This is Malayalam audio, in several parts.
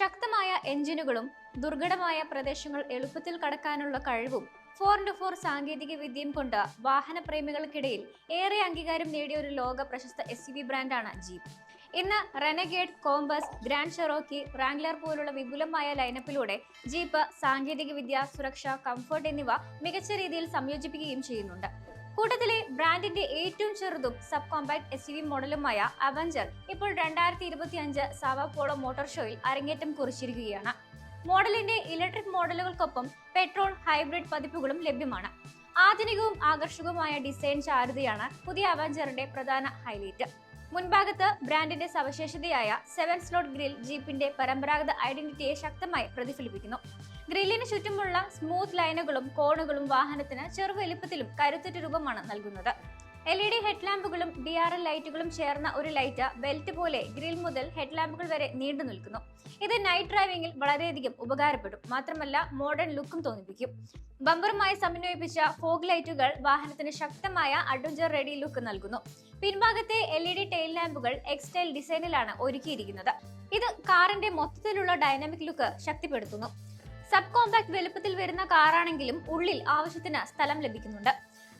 ശക്തമായ എഞ്ചിനുകളും ദുർഘടമായ പ്രദേശങ്ങൾ എളുപ്പത്തിൽ കടക്കാനുള്ള കഴിവും ഫോർ ഇന്റു ഫോർ സാങ്കേതിക വിദ്യയും കൊണ്ട് വാഹന പ്രേമികൾക്കിടയിൽ ഏറെ അംഗീകാരം നേടിയ ഒരു ലോക പ്രശസ്ത എസ് യു വി ബ്രാൻഡാണ് ജീപ്പ് ഇന്ന് Renegade Compass Grand Cherokee Wrangler പോലുള്ള വിപുലമായ ലൈനപ്പിലൂടെ ജീപ്പ് സാങ്കേതിക വിദ്യ സുരക്ഷ കംഫർട്ട് എന്നിവ മികച്ച രീതിയിൽ സംയോജിപ്പിക്കുകയും ചെയ്യുന്നുണ്ട്. കൂട്ടത്തിലെ ബ്രാൻഡിന്റെ ഏറ്റവും ചെറുതും സബ് കോമ്പാക്ട് എസ് യു മോഡലുമായ അവഞ്ചർ ഇപ്പോൾ രണ്ടായിരത്തി ഇരുപത്തി അഞ്ച് സാവ പോളോ മോട്ടോർ ഷോയിൽ അരങ്ങേറ്റം കുറിച്ചിരിക്കുകയാണ്. മോഡലിന്റെ ഇലക്ട്രിക് മോഡലുകൾക്കൊപ്പം പെട്രോൾ ഹൈബ്രിഡ് പതിപ്പുകളും ലഭ്യമാണ്. ആധുനികവും ആകർഷകവുമായ ഡിസൈൻ ചാരുതയാണ് പുതിയ അവഞ്ചറിന്റെ പ്രധാന ഹൈലൈറ്റ് മുൻഭാഗത്ത് ബ്രാൻഡിന്റെ സവിശേഷതയായ സെവൻ സ്ലോട്ട് ഗ്രിൽ ജീപ്പിന്റെ പരമ്പരാഗത ഐഡന്റിറ്റിയെ ശക്തമായി പ്രതിഫലിപ്പിക്കുന്നു. ഗ്രില്ലിന് ചുറ്റുമുള്ള സ്മൂത്ത് ലൈനുകളും കോണുകളും വാഹനത്തിന് ചെറുവലിപ്പത്തിലും കരുത്തുറ്റ രൂപമാണ് നൽകുന്നത്. എൽ ഇ ഡി ഹെഡ്ലാമ്പുകളും ഡി ആർ എൽ ലൈറ്റുകളും ചേർന്ന ഒരു ലൈറ്റ് ബെൽറ്റ് പോലെ ഗ്രിൽ മുതൽ ഹെഡ്ലാമ്പുകൾ വരെ നീണ്ടു നിൽക്കുന്നു. ഇത് നൈറ്റ് ഡ്രൈവിംഗിൽ വളരെയധികം ഉപകാരപ്പെടും. മാത്രമല്ല മോഡേൺ ലുക്കും തോന്നിപ്പിക്കും. ബമ്പറുമായി സമന്വയിപ്പിച്ച ഫോഗ് ലൈറ്റുകൾ വാഹനത്തിന് ശക്തമായ അഡ്വഞ്ചർ റെഡി ലുക്ക് നൽകുന്നു. പിൻഭാഗത്തെ എൽ ഇ ഡി ടെയിൽ ലാമ്പുകൾ എക്സ്റ്റൈൽ ഡിസൈനിലാണ് ഒരുക്കിയിരിക്കുന്നത്. ഇത് കാറിന്റെ മൊത്തത്തിലുള്ള ഡൈനാമിക് ലുക്ക് ശക്തിപ്പെടുത്തുന്നു. സബ് കോമ്പാക്ട് വലുപ്പത്തിൽ വരുന്ന കാറാണെങ്കിലും ഉള്ളിൽ ആവശ്യത്തിന് സ്ഥലം ലഭിക്കുന്നുണ്ട്.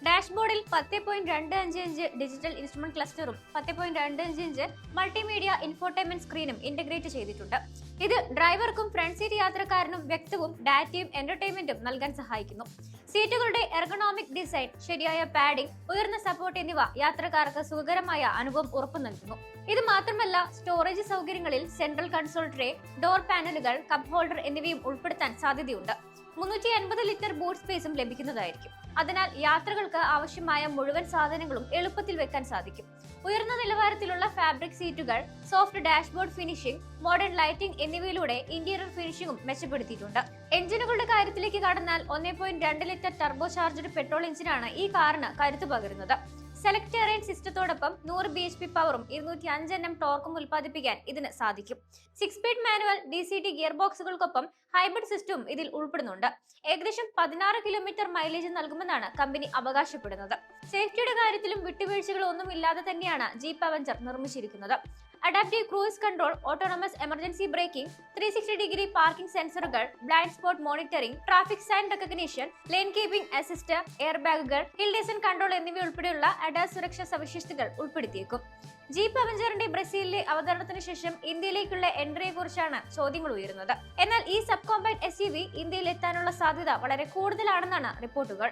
ഡാഷ്ബോർഡിൽ പത്ത് പോയിന്റ് രണ്ട് അഞ്ച് ഇഞ്ച് ഡിജിറ്റൽ ഇൻസ്ട്രുമെന്റ് ക്ലസ്റ്ററും പത്ത് പോയിന്റ് രണ്ട് അഞ്ച് ഇഞ്ച് മൾട്ടിമീഡിയ ഇൻഫോർടൈൻമെന്റ് സ്ക്രീനും ഇന്റഗ്രേറ്റ് ചെയ്തിട്ടുണ്ട്. ഇത് ഡ്രൈവർക്കും ഫ്രണ്ട് സീറ്റ് യാത്രക്കാരനും വ്യക്തവും ഡാറ്റയും എന്റർടൈൻമെന്റും നൽകാൻ സഹായിക്കുന്നു. സീറ്റുകളുടെ എർഗണോമിക് ഡിസൈൻ ശരിയായ പാഡിംഗ് ഉയർന്ന സപ്പോർട്ട് എന്നിവ യാത്രക്കാർക്ക് സുഖകരമായ അനുഭവം ഉറപ്പു നൽകുന്നു. ഇത് മാത്രമല്ല സ്റ്റോറേജ് സൗകര്യങ്ങളിൽ സെൻട്രൽ കൺസോൾ ട്രേ ഡോർ പാനലുകൾ കപ്പ് ഹോൾഡർ എന്നിവയും ഉൾപ്പെടുത്താൻ സാധ്യതയുണ്ട്. മുന്നൂറ്റി ലിറ്റർ ബൂട്ട് സ്പേസും ലഭിക്കുന്നതായിരിക്കും. അതിനാൽ യാത്രകൾക്ക് ആവശ്യമായ മുഴുവൻ സാധനങ്ങളും എളുപ്പത്തിൽ വെക്കാൻ സാധിക്കും. ഉയർന്ന നിലവാരത്തിലുള്ള ഫാബ്രിക് സീറ്റുകൾ soft dashboard finishing modern lighting എന്നിവയിലൂടെ ഇന്റീരിയർ ഫിനിഷിംഗും മെച്ചപ്പെടുത്തിയിട്ടുണ്ട്. എഞ്ചിനുകളുടെ കാര്യത്തിലേക്ക് കടന്നാൽ ഒന്നേ ലിറ്റർ ടർബോ ചാർജഡ് പെട്രോൾ എഞ്ചിനാണ് ഈ കാറിന് കരുത്തു പകരുന്നത്. സെലക്ട് ടെറൈൻ സിസ്റ്റത്തോടൊപ്പം നൂറ് ബി എച്ച് പി പവറും ഇരുന്നൂറ്റി അഞ്ച് എണ്ണം ടോർക്കും ഉൽപ്പാദിപ്പിക്കാൻ ഇതിന് സാധിക്കും. Six speed manual D C T gear ബോക്സുകൾക്കൊപ്പം hybrid സിസ്റ്റവും ഇതിൽ ഉൾപ്പെടുന്നുണ്ട്. ഏകദേശം പതിനാറ് കിലോമീറ്റർ മൈലേജ് നൽകുമെന്നാണ് കമ്പനി അവകാശപ്പെടുന്നത്. സേഫ്റ്റിയുടെ കാര്യത്തിലും വിട്ടുവീഴ്ചകളൊന്നും ഇല്ലാതെ തന്നെയാണ് ജീപ്പ് അവഞ്ചർ നിർമ്മിച്ചിരിക്കുന്നത്. Adaptive cruise control autonomous emergency braking three sixty degree parking സെൻസറുകൾ blind spot monitoring traffic sign recognition lane keeping assist air ബാഗുകൾ ഹിൽ ഡിസൻ കൺട്രോൾ എന്നിവ ഉൾപ്പെടെയുള്ള അഡാസ് സുരക്ഷാ സവിശേഷതകൾ ഉൾപ്പെടുത്തിയേക്കും. ജീപ്പ് അവഞ്ചറിന്റെ ബ്രസീലിലെ അവതരണത്തിന് ശേഷം ഇന്ത്യയിലേക്കുള്ള എൻട്രിയെ കുറിച്ചാണ് ചോദ്യങ്ങൾ ഉയരുന്നത്. എന്നാൽ ഈ സബ് കോമ്പാക്ട് എസ് ഇന്ത്യയിൽ എത്താനുള്ള സാധ്യത വളരെ കൂടുതലാണെന്നാണ് റിപ്പോർട്ടുകൾ.